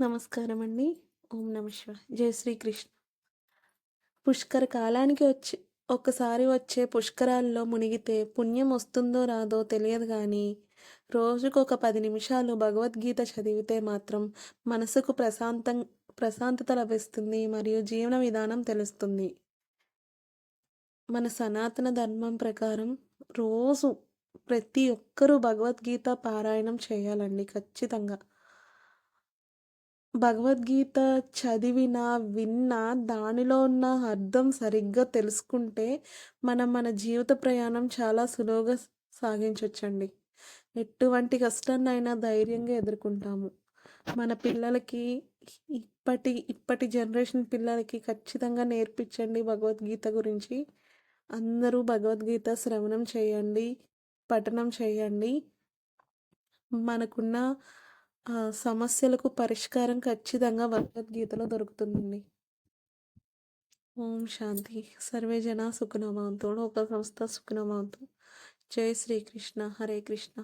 నమస్కారం అండి. ఓం నమ శివాయ. జై శ్రీకృష్ణ. పుష్కర కాలానికి వచ్చి ఒకసారి వచ్చే పుష్కరాల్లో మునిగితే పుణ్యం వస్తుందో రాదో తెలియదు గానీ, రోజుకొక పది నిమిషాలు భగవద్గీత చదివితే మాత్రం మనసుకు ప్రశాంతం ప్రశాంతత లభిస్తుంది మరియు జీవన విధానం తెలుస్తుంది. మన సనాతన ధర్మం ప్రకారం రోజు ప్రతి ఒక్కరూ భగవద్గీత పారాయణం చేయాలండి ఖచ్చితంగా. భగవద్గీత చదివినా, విన్నా దానిలో ఉన్న అర్థం సరిగ్గా తెలుసుకుంటే మనం మన జీవిత ప్రయాణం చాలా సులువుగా సాగించవచ్చండి ఎటువంటి కష్టాన్నైనా ధైర్యంగా ఎదుర్కొంటాము. మన పిల్లలకి ఇప్పటి ఇప్పటి జనరేషన్ పిల్లలకి ఖచ్చితంగా నేర్పించండి భగవద్గీత గురించి. అందరూ భగవద్గీత శ్రవణం చేయండి. పఠనం చేయండి. మనకున్న సమస్యలకు పరిష్కారం ఖచ్చితంగా భగవద్గీతలో దొరుకుతుందండి. ఓం శాంతి. సర్వే జనా సుఖినో భవంతు. లోకా సమస్తా సుఖినో భవంతు. జై శ్రీకృష్ణ. హరే కృష్ణ.